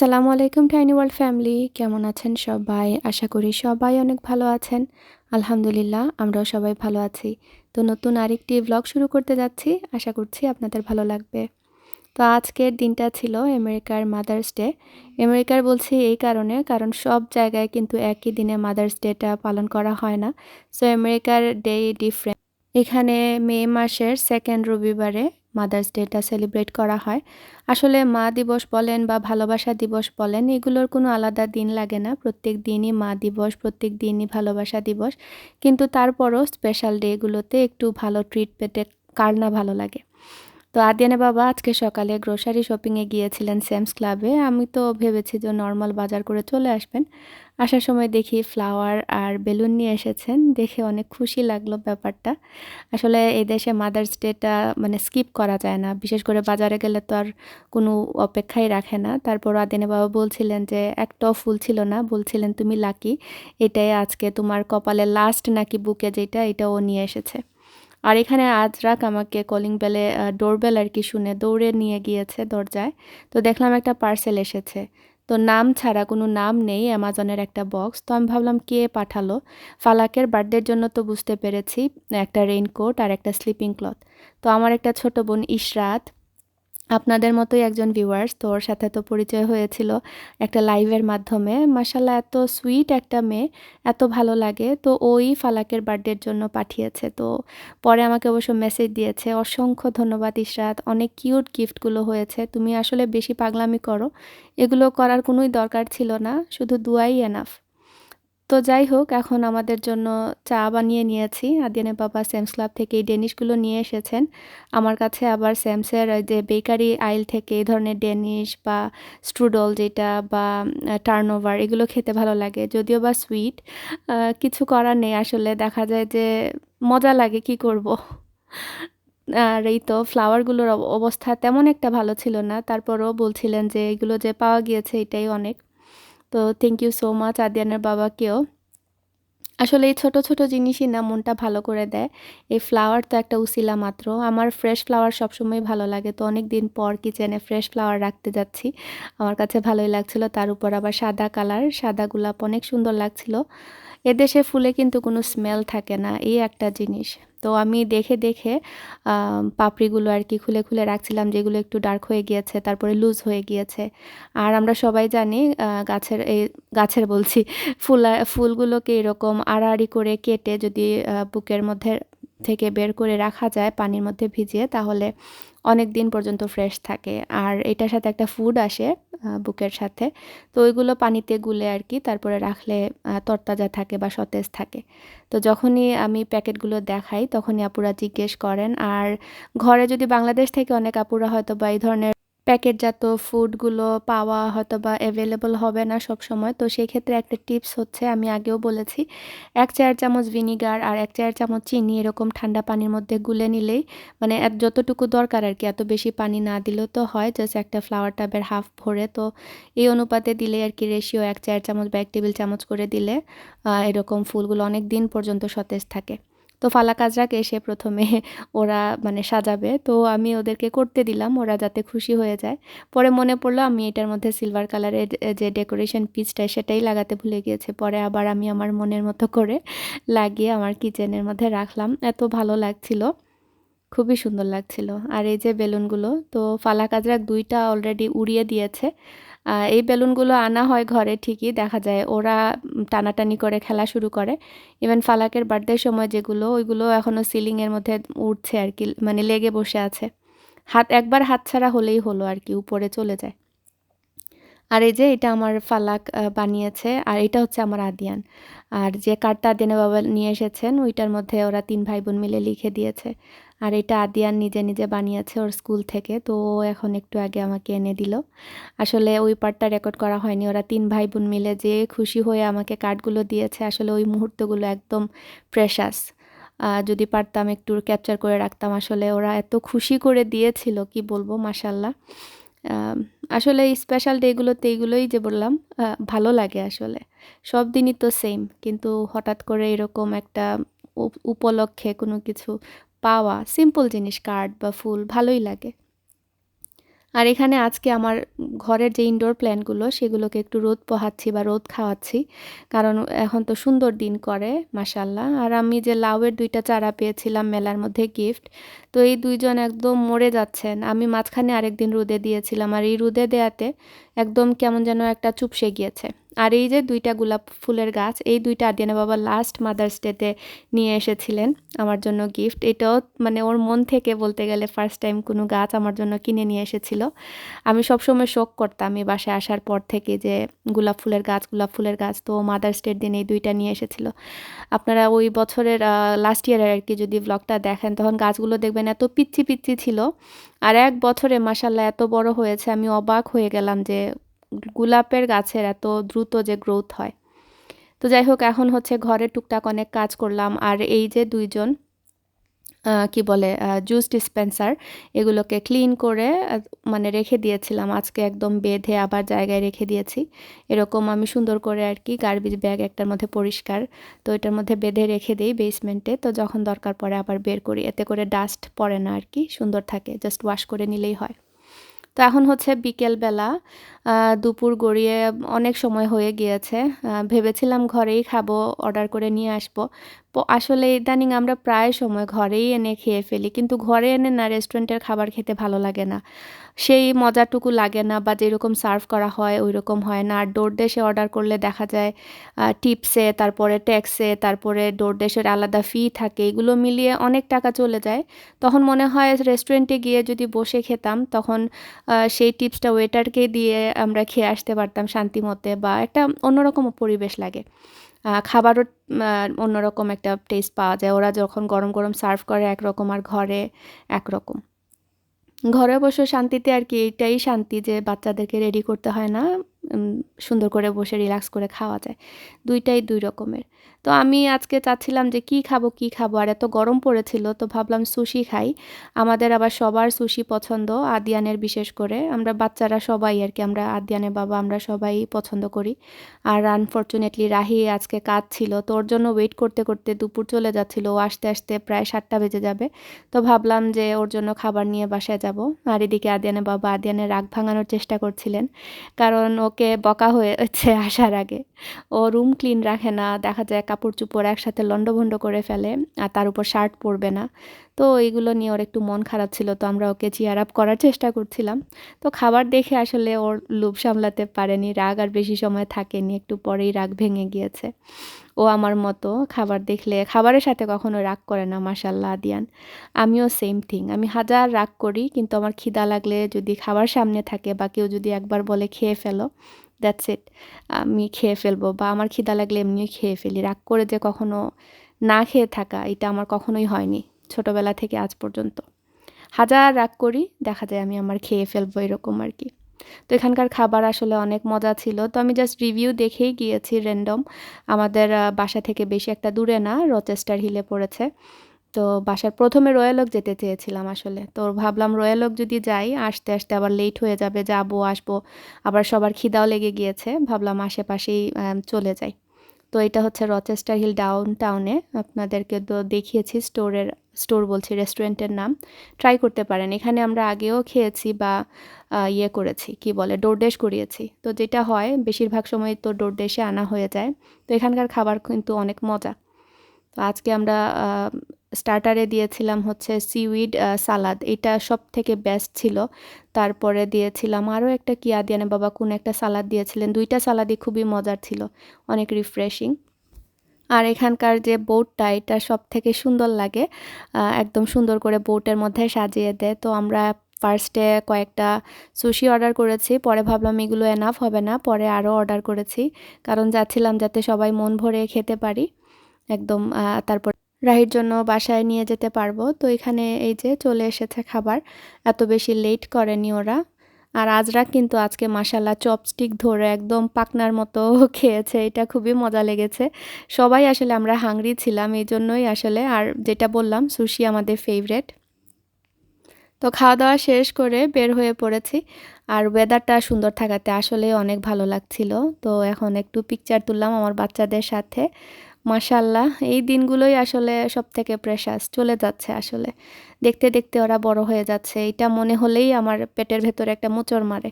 আসসালামু আলাইকুম tiny world family কেমন আছেন সবাই? আশা করি সবাই অনেক ভালো আছেন। আলহামদুলিল্লাহ, আমরাও সবাই ভালো আছি। তো নতুন আরেকটি ব্লগ শুরু করতে যাচ্ছি। আশা করছি আপনাদের ভালো লাগবে। তো আজকের দিনটা ছিল আমেরিকার মাদার্স ডে আমেরিকার বলছি এই কারণে, কারণ সব জায়গায় কিন্তু একই দিনে মাদার্স ডেটা পালন করা হয় না। সো আমেরিকার ডে ডিফারেন্ট এখানে মে মাসের সেকেন্ড রবিবারে মাদার্স ডেটা সেলিব্রেট করা হয়। আসলে মা দিবস বলেন বা ভালোবাসা দিবস বলেন, এগুলোর কোনো আলাদা দিন লাগে না। প্রত্যেক দিনই মা দিবস, প্রত্যেক দিনই ভালোবাসা দিবস। কিন্তু তারপরও স্পেশাল ডেগুলোতে একটু ভালো ট্রিট পেতে কার না ভালো লাগে। তো আদিয়ানে বাবা আজকে সকালে গ্রোসারি শপিংয়ে গিয়েছিলেন স্যামস ক্লাবে আমি তো ভেবেছি যে নর্মাল বাজার করে চলে আসবেন। আসার সময় দেখি ফ্লাওয়ার আর বেলুন নিয়ে এসেছেন। দেখে অনেক খুশি লাগল ব্যাপারটা। আসলে এই দেশে মাদার্স ডেটা মানে স্কিপ করা যায় না। বিশেষ করে বাজারে গেলে তো আর কোনো অপেক্ষাই রাখে না। তারপর আদিনে বাবা বলছিলেন যে, একটাও ফুল ছিল না। বলছিলেন, তুমি লাকি এটাই আজকে তোমার কপালে লাস্ট নাকি বুকে যেটা এটা ও নিয়ে এসেছে। আর এখানে আজ আজরাক আমাকে কলিং বেলে ডোরবেল আর কি শুনে দৌড়ে নিয়ে গিয়েছে দরজায়। তো দেখলাম একটা পার্সেল এসেছে। তো নাম ছাড়া কোনো নাম নেই অ্যামাজনের একটা বক্স তো আমি ভাবলাম, কে পাঠালো? ফালাকের বার্থডের জন্য তো বুঝতে পেরেছি, একটা রেইনকোট আর একটা স্লিপিং ক্লথ তো আমার একটা ছোট বোন ইশরাত আপনাদের মতোই একজন ভিউয়ার্স তো ওর সাথে তো পরিচয় হয়েছিল একটা লাইভের মাধ্যমে। মাসাল্লাহ এত সুইট একটা মেয়ে, এত ভালো লাগে। তো ওই ফালাকের বার্থডের জন্য পাঠিয়েছে। তো পরে আমাকে অবশ্য মেসেজ দিয়েছে, অসংখ্য ধন্যবাদ ইশরাত, অনেক কিউট গিফটগুলো হয়েছে। তুমি আসলে বেশি পাগলামি করো। এগুলো করার কোনোই দরকার ছিল না। শুধু দুয়াই এনাফ তো যাই হোক, এখন আমাদের জন্য চা বানিয়ে নিয়েছি। আদিয়ানের বাবা স্যামস ক্লাব থেকে এই ডেনিশগুলো নিয়ে এসেছেন। আমার কাছে আবার স্যামসের যে বেকারি আইল থেকে এই ধরনের ডেনিশ বা স্ট্রুডল যেটা বা টার্নওভার এগুলো খেতে ভালো লাগে, যদিও বা সুইট কিছু করার নেই। আসলে দেখা যায় যে মজা লাগে, কি করব। আর এই তো ফ্লাওয়ারগুলোর অবস্থা তেমন একটা ভালো ছিল না। তারপরও বলছিলেন যে এগুলো যে পাওয়া গিয়েছে এটাই অনেক। তো থ্যাংক ইউ সো মাচ আদিয়ানের বাবাকেও। আসলে এই ছোট ছোট জিনিসই না, মনটা ভালো করে দেয়। এই ফ্লাওয়ার তো একটা উসিলা মাত্র। আমার ফ্রেশ ফ্লাওয়ার সবসময় ভালো লাগে। তো অনেক দিন পর কিচেনে ফ্রেশ ফ্লাওয়ার রাখতে যাচ্ছি। আমার কাছে ভালোই লাগছিল। তার উপর আবার সাদা কালার সাদা গোলাপ অনেক সুন্দর লাগছিল। এদেশে ফুলে কিন্তু কোনো স্মেল থাকে না। এই একটা জিনিস। তো আমি দেখে দেখে পাপড়িগুলো আর কি খুলে খুলে রাখছিলাম যেগুলো একটু ডার্ক হয়ে গিয়েছে, তারপরে লুজ হয়ে গিয়েছে। আর আমরা সবাই জানি গাছের এই, গাছের বলছি, ফুল, ফুলগুলোকে এরকম আড়াআড়ি করে কেটে যদি বুকের মধ্যে থেকে বের করে রাখা যায়, পানির মধ্যে ভিজিয়ে, তাহলে অনেক দিন পর্যন্ত ফ্রেশ থাকে। আর এটার সাথে একটা ফুড আসে বুকের সাথে। তো ওইগুলো পানিতে গুলে আর কি তারপরে রাখলে তরতাজা থাকে বা সতেজ থাকে। তো যখনই আমি প্যাকেটগুলো দেখাই, তখনই আপুরা জিজ্ঞেস করেন, আর ঘরে যদি বাংলাদেশ থেকে অনেক আপুরা হয়তো বা এই ধরনের প্যাকেটজাত ফুডগুলো পাওয়া হয়তো বা অ্যাভেলেবল হবে না সব সময় তো সেই ক্ষেত্রে একটা টিপস হচ্ছে, আমি আগেও বলেছি, এক চার চামচ ভিনিগার আর এক চার চামচ চিনি এরকম ঠান্ডা পানির মধ্যে গুলে নিলেই মানে যতটুকু দরকার আর কি, এত বেশি পানি না দিলেও তো হয় জাস্ট একটা ফ্লাওয়ার টাবের হাফ ভরে। তো এই অনুপাতে দিলে আর কি রেশিও এক চার চামচ বা এক টেবিল চামচ করে দিলে এরকম ফুলগুলো অনেক দিন পর্যন্ত সতেজ থাকে। তো ফালা কাজরাকে এসে প্রথমে ওরা মানে সাজাবে। তো আমি ওদেরকে করতে দিলাম, ওরা যাতে খুশি হয়ে যায়। পরে মনে পড়ল আমি এটার মধ্যে সিলভার কালারের যে ডেকোরেশন পিসটা সেটাই লাগাতে ভুলে গিয়েছে। পরে আবার আমি আমার মনের মতো করে লাগিয়ে আমার কিচেনের মধ্যে রাখলাম। এত ভালো লাগছিল, খুবই সুন্দর লাগছিল। আর এই যে বেলুনগুলো, তো ফালা কাজরাক দুইটা অলরেডি উড়িয়ে দিয়েছে। এই বেলুনগুলো আনা হয় ঘরে ঠিকই, দেখা যায় ওরা টানাটানি করে, খেলা শুরু করে। ইভেন ফালাকের বার্থডের সময় যেগুলো, ওইগুলো এখনও সিলিংয়ের মধ্যে উঠছে আর কি মানে লেগে বসে আছে। হাত, একবার হাত ছাড়া হলেই হলো আর কি, উপরে চলে যায়। আর এই যে এটা আমার ফালাক বানিয়েছে, আর এটা হচ্ছে আমার আদিয়ান। আর যে কার্ডটা আদিয়ানে বাবা নিয়ে এসেছেন, ওইটার মধ্যে ওরা তিন ভাই বোন মিলে লিখে দিয়েছে। আর এটা আদিয়ান নিজে নিজে বানিয়েছে ওর স্কুল থেকে, তো এখন একটু আগে আমাকে এনে দিল। আসলে ওই পার্টটা রেকর্ড করা হয়নি, ওরা তিন ভাই বোন মিলে যে খুশি হয়ে আমাকে কার্ডগুলো দিয়েছে, আসলে ওই মুহূর্তগুলো একদম প্রেশাস যদি পারতাম একটু ক্যাপচার করে রাখতাম, আসলে ওরা এত খুশি করে দিয়েছিল, কি বলব মাসাল্লাহ আসলে স্পেশাল ডেগুলোতে এইগুলোই যে বললাম ভালো লাগে আসলে। সব দিনই তো সেম কিন্তু হঠাৎ করে এরকম একটা উপলক্ষে কোনো কিছু পাওয়া সিম্পল জিনিস কার্ড বা ফুল, ভালোই লাগে। আর এখানে আজকে আমার ঘরের যে ইনডোর প্ল্যান্টগুলো সেগুলোকে একটু রোদ পোহাচ্ছি বা রোদ খাওয়াচ্ছি। কারণ এখন তো সুন্দর দিন করে মাসাল্লাহ আর আমি যে লাউয়ের দুইটা চারা পেয়েছিলাম মেলার মধ্যে গিফট তো এই দুইজন একদম মরে যাচ্ছেন। আমি মাঝখানে আরেকদিন রোদে দিয়েছিলাম, আর এই রোদে দেয়াতে একদম কেমন যেন একটা চুপসে গিয়েছে। আর এই যে দুইটা গোলাপ ফুলের গাছ, এই দুইটা আদিয়ানা বাবা লাস্ট মাদার্স ডেতে নিয়ে এসেছিলেন আমার জন্য গিফট এটাও মানে ওর মন থেকে বলতে গেলে ফার্স্ট টাইম কোনো গাছ আমার জন্য কিনে নিয়ে এসেছিল। আমি সবসময় শোক করতাম এই বাসায় আসার পর থেকে যে গোলাপ ফুলের গাছ, গোলাপ ফুলের গাছ তো মাদার্স ডের দিন এই দুইটা নিয়ে এসেছিল। আপনারা ওই বছরের লাস্ট ইয়ারের কি যদি ব্লগটা দেখেন, তখন গাছগুলো দেখবেন এত পিচ্ছি পিচ্ছি ছিল। আর এক বছরে মাসাল্লাহ এত বড় হয়েছে, আমি অবাক হয়ে গেলাম যে গোলাপের গাছের এত দ্রুত যে গ্রোথ হয়। তো যাই হোক এখন হচ্ছে ঘরে টুকটাক অনেক কাজ করলাম। আর এই যে দুইজন কি বলে জুস ডিসপেন্সার এগুলোকে ক্লিন করে মানে রেখে দিয়েছিলাম। আজকে একদম বেঁধে আবার জায়গায় রেখে দিয়েছি। এরকম আমি সুন্দর করে আর কি গার্বেজ ব্যাগ একটার মধ্যে পরিষ্কার, তো এটার মধ্যে বেঁধে রেখে দিই বেসমেন্টে তো যখন দরকার পড়ে আবার বের করি। এতে করে ডাস্ট পড়ে না আর কি, সুন্দর থাকে। জাস্ট ওয়াশ করে নিলেই হয়। তো এখন হচ্ছে বিকেলবেলা দুপুর গড়িয়ে অনেক সময় হয়ে গিয়েছে। ভেবেছিলাম ঘরেই খাব অর্ডার করে নিয়ে আসব। আসলে ইদানিং আমরা প্রায় সময় ঘরেই এনে খেয়ে ফেলি, কিন্তু ঘরে এনে না রেস্টুরেন্টের খাবার খেতে ভালো লাগে না। সেই মজাটুকু লাগে না বা যেরকম সার্ভ করা হয় ওই রকম হয় না। আর ডোর দেশে অর্ডার করলে দেখা যায় টিপসে তারপরে ট্যাক্সে তারপরে ডোর দেশের আলাদা ফি থাকে, এগুলো মিলিয়ে অনেক টাকা চলে যায়। তখন মনে হয় রেস্টুরেন্টে গিয়ে যদি বসে খেতাম, তখন সেই টিপসটা ওয়েটারকে দিয়ে আমরা খেয়ে আসতে পারতাম শান্তি মতে বা একটা অন্যরকম পরিবেশ লাগে। খাবারও অন্যরকম একটা টেস্ট পাওয়া যায়। ওরা যখন গরম গরম সার্ভ করে একরকম আর ঘরে একরকম। ঘরে বসে শান্তিতে আর কি এইটাই শান্তি যে বাচ্চাদেরকে রেডি করতে হয় না সুন্দর করে বসে রিল্যাক্স করে খাওয়া যায়। দুইটাই দুই রকমের। তো আমি আজকে চাচ্ছিলাম যে কি খাব কি খাব? আর এত গরম পড়েছিল, তো ভাবলাম সুশি খাই। আমাদের আবার সবার সুশি পছন্দ, আদিয়ানের বিশেষ করে। আমরা বাচ্চারা সবাই আর কি, আমরা আদিয়ানের বাবা, আমরা সবাই পছন্দ করি। আর আনফর্চুনেটলি রাহি আজকে কাজ ছিল তো ওর জন্য ওয়েট করতে করতে দুপুর চলে যাচ্ছিল। ও আসতে আসতে প্রায় সাতটা বেজে যাবে। তো ভাবলাম যে ওর জন্য খাবার নিয়ে বাসায় যাব। আর এদিকে আদিয়ানের বাবা আদিয়ানের রাগ ভাঙানোর চেষ্টা করছিলেন, কারণ ওকে বকা হয়েছে আসার আগে। ও রুম ক্লিন রাখে না, দেখা যায় কাপড় চুপড় একসাথে লন্ডভন্ড করে ফেলে, আর তার উপর শার্ট পরবে না। তো এইগুলো নিয়ে ওর একটু মন খারাপ ছিল, তো আমরা ওকে চিয়ার আপ করার চেষ্টা করছিলাম। তো খাবার দেখে আসলে ওর লোভ সামলাতে পারেনি, রাগ আর বেশি সময় থাকেনি, একটু পরেই রাগ ভেঙে গিয়েছে। ও আমার মতো খাবার দেখলে, খাবারের সাথে কখনো রাগ করে না মাসাল্লাহ আদিয়ান। আমিও সেম থিং আমি হাজার রাগ করি, কিন্তু আমার খিদা লাগলে যদি খাবার সামনে থাকে বা কেউ যদি একবার বলে খেয়ে ফেলো দ্যাটস ইট আমি খেয়ে ফেলব বা আমার খিদা লাগলে এমনি খেয়ে ফেলি। রাগ করে যে কখনো না খেয়ে থাকা, এটা আমার কখনোই হয়নি ছোটোবেলা থেকে আজ পর্যন্ত। হাজার রাগ করি, দেখা যায় আমি আমার খেয়ে ফেলব এরকম আর কি তো এখানকার খাবার আসলে অনেক মজা ছিল। তো আমি জাস্ট রিভিউ দেখেই গিয়েছি র্যান্ডম আমাদের বাসা থেকে বেশি একটা দূরে না রচেস্টার হিলে পড়েছে। তো বাসার প্রথমে রয়্যালক যেতে চেয়েছিলাম আসলে। তো ভাবলাম রয়্যালক যদি যাই, আসতে আসতে আবার লেট হয়ে যাবে, যাব, আসব, আবার সবার খিদাও লেগে গিয়েছে, ভাবলাম আশেপাশেই চলে যাই। তো এটা হচ্ছে রচেস্টার হিল ডাউন টাউনে আপনাদেরকে তো দেখিয়েছি স্টোরের স্টোর বলছি রেস্টুরেন্টের নাম। ট্রাই করতে পারেন। এখানে আমরা আগেও খেয়েছি বা ইয়ে করেছি, কি বলে ডোরডেশ করিয়েছি। তো যেটা হয়, বেশিরভাগ সময় তো ডোরডেশে আনা হয়ে যায়। তো এখানকার খাবার কিন্তু অনেক মজা। তো আজকে আমরা স্টার্টারে দিয়েছিলাম হচ্ছে সিউইড সালাদ এটা সব থেকে বেস্ট ছিল। তারপরে দিয়েছিলাম আরও একটা কি আদিয়ানে বাবা, কোন একটা সালাদ দিয়েছিলেন। দুইটা সালাদই খুবই মজার ছিল, অনেক রিফ্রেশিং আর এখানকার যে বোটটা এটা সব থেকে সুন্দর লাগে। একদম সুন্দর করে বোটের মধ্যে সাজিয়ে দেয়। তো আমরা ফার্স্টে কয়েকটা সুশি অর্ডার করেছি। পরে ভাবলাম এগুলো এনাফ হবে না, পরে আরও অর্ডার করেছি। কারণ যাচ্ছিলাম যাতে সবাই মন ভরে খেতে পারি। একদম তারপর রাহির জন্য বাসায় নিয়ে যেতে পারব। তো এখানে এই যে চলে এসেছে খাবার। এত বেশি লেট করেনি ওরা। আর আজরা কিন্তু আজকে মাসাল্লা চপস্টিক ধরে একদম পাকনার মতো খেয়েছে। এটা খুবই মজা লেগেছে। সবাই আসলে আমরা হাংরি ছিলাম এই জন্যই আসলে। আর যেটা বললাম সুশি আমাদের ফেভারেট তো খাওয়া দাওয়া শেষ করে বের হয়ে পড়েছি। আর ওয়েদারটা সুন্দর থাকাতে আসলে অনেক ভালো লাগছিল। তো এখন একটু পিকচার তুললাম আমার বাচ্চাদের সাথে। মাশাল্লাহ এই দিনগুলোই আসলে সব থেকে প্রেশাস চলে যাচ্ছে আসলে। দেখতে দেখতে ওরা বড় হয়ে যাচ্ছে, এটা মনে হলেই আমার পেটের ভেতরে একটা মোচড় মারে।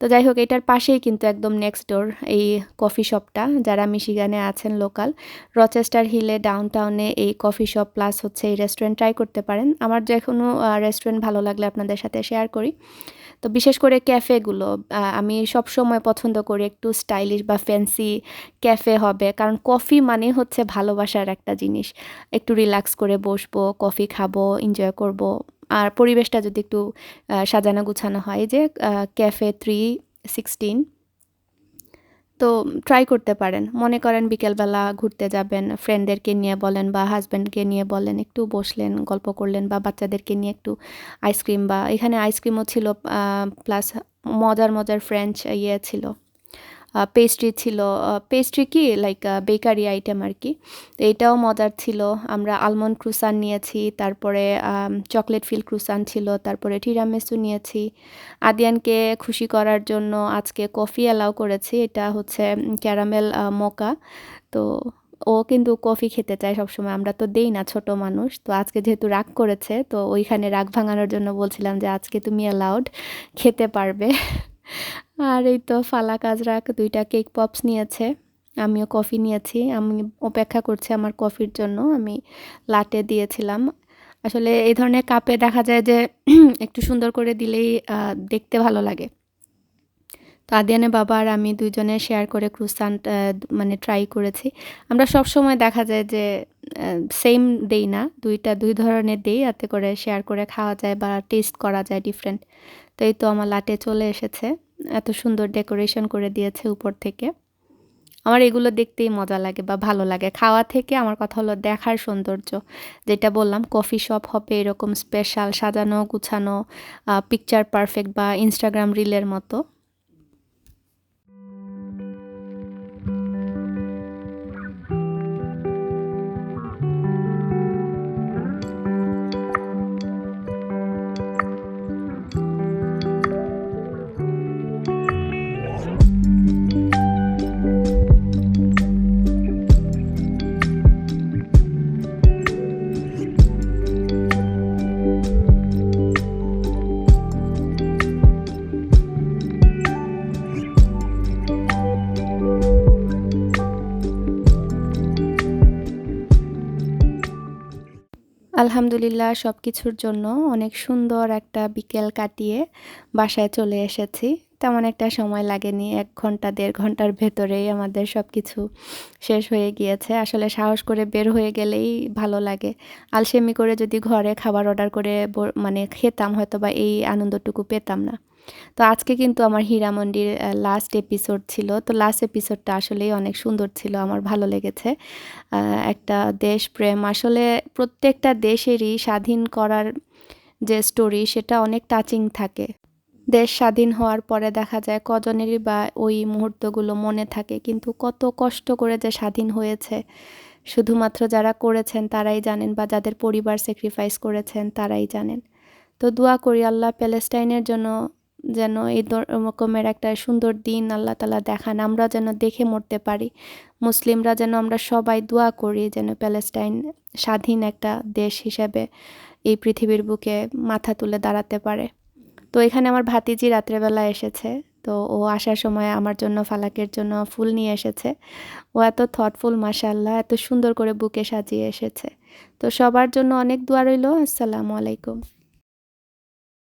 তো যাই হোক, এটার পাশেই কিন্তু একদম নেক্সট ডোর এই কফি শপটা যারা মিশিগানে আছেন লোকাল রচেস্টার হিলে ডাউন টাউনে এই কফি শপ প্লাস হচ্ছে এই রেস্টুরেন্ট ট্রাই করতে পারেন। আমার যে কোনো রেস্টুরেন্ট ভালো লাগলে আপনাদের সাথে শেয়ার করি। তো বিশেষ করে ক্যাফেগুলো আমি সব সময় পছন্দ করি একটু স্টাইলিশ বা ফ্যান্সি ক্যাফে হবে। কারণ কফি মানে হচ্ছে ভালোবাসার একটা জিনিস। একটু রিল্যাক্স করে বসবো কফি খাব এনজয় করব। আর পরিবেশটা যদি একটু সাজানো গুছানো হয়, যে ক্যাফে থ্রি সিক্সটিন তো ট্রাই করতে পারেন। মনে করেন বিকেলবেলা ঘুরতে যাবেন ফ্রেন্ডদেরকে নিয়ে বলেন বা হাজব্যান্ডকে নিয়ে বলেন, একটু বসলেন, গল্প করলেন বা বাচ্চাদেরকে নিয়ে একটু আইসক্রিম বা এখানে আইসক্রিমও ছিল প্লাস মজার মজার ফ্রেঞ্চ ইয়ে ছিল। পেস্ট্রি ছিল পেস্ট্রি কি লাইক বেকারি আইটেম আর কি। তো এটাও মজার ছিল। আমরা আলমন্ড ক্রুসান নিয়েছি, তারপরে চকলেট ফিল ক্রুসান ছিল, তারপরে টিরামেসু নিয়েছি। আদিয়ানকে খুশি করার জন্য আজকে কফি অ্যালাউ করেছি। এটা হচ্ছে ক্যারামেল মোকা তো ও কিন্তু কফি খেতে চায় সবসময়। আমরা তো দেই না, ছোট মানুষ। তো আজকে যেহেতু রাগ করেছে, তো ওইখানে রাগ ভাঙানোর জন্য বলছিলাম যে আজকে তুমি অ্যালাউড খেতে পারবে। আর এই তো ফালাক আজরাক দুইটা কেক পপস নিয়েছে, আমিও কফি নিয়েছি। আমি অপেক্ষা করছি আমার কফির জন্য, আমি লাটে দিয়েছিলাম। আসলে এই ধরনের কাপে দেখা যায় যে একটু সুন্দর করে দিলেই দেখতে ভালো লাগে। তো আদিয়ানে বাবা আর আমি দুইজনে শেয়ার করে ক্রুসান মানে ট্রাই করেছি। আমরা সব সময় দেখা যায় যে সেম দেই না, দুইটা, দুই ধরনের দেই যাতে করে শেয়ার করে খাওয়া যায় বা টেস্ট করা যায় ডিফারেন্ট তো এই তো আমার লাটে চলে এসেছে। এত সুন্দর ডেকোরেশন করে দিয়েছে উপর থেকে। আমার এগুলো দেখতেই মজা লাগে বা ভালো লাগে। খাওয়া থেকে আমার কথা হলো দেখার সৌন্দর্য। যেটা বললাম, কফি শপ হবে এরকম স্পেশাল সাজানো, গুছানো পিকচার পারফেক্ট বা ইনস্টাগ্রাম রিলের মতো। আলহামদুলিল্লাহ সব কিছুর জন্য অনেক সুন্দর একটা বিকেল কাটিয়ে বাসায় চলে এসেছি। তেমন একটা সময় লাগেনি, এক ঘণ্টা, দেড় ঘণ্টার ভেতরেই আমাদের সব কিছু শেষ হয়ে গিয়েছে। আসলে সাহস করে বের হয়ে গেলেই ভালো লাগে। আলসেমি করে যদি ঘরে খাবার অর্ডার করে মানে খেতাম হয়তো বা এই আনন্দটুকু পেতাম না। তো আজকে কিন্তু আমার হীরামন্ডির লাস্ট এপিসোড ছিল। তো লাস্ট এপিসোডটা আসলেই অনেক সুন্দর ছিল, আমার ভালো লেগেছে। একটা দেশপ্রেম আসলে প্রত্যেকটা দেশেরই স্বাধীন করার যে স্টোরি সেটা অনেক টাচিং থাকে। দেশ স্বাধীন হওয়ার পরে দেখা যায় কজনেরই বা ওই মুহূর্তগুলো মনে থাকে, কিন্তু কত কষ্ট করে যে স্বাধীন হয়েছে। শুধুমাত্র যারা করেছেন তারাই জানেন বা যাদের পরিবার স্যাক্রিফাইস করেছেন তারাই জানেন। তো দোয়া করি আল্লাহ প্যালেস্টাইনের জন্য যেন এই রকমের একটা সুন্দর দিন আল্লাহ তালা দেখান আমরা যেন দেখে মরতে পারি। মুসলিমরা যেন আমরা সবাই দোয়া করি যেন প্যালেস্টাইন স্বাধীন একটা দেশ হিসেবে এই পৃথিবীর বুকে মাথা তুলে দাঁড়াতে পারে। তো এখানে আমার ভাতিজি রাত্রেবেলা এসেছে, তো ও আসার সময় আমার জন্য ফালাকের জন্য ফুল নিয়ে এসেছে। ও এত থটফুল মাসাল্লাহ এত সুন্দর করে বুকে সাজিয়ে এসেছে। তো সবার জন্য অনেক দোয়া রইল, আসসালামু আলাইকুম।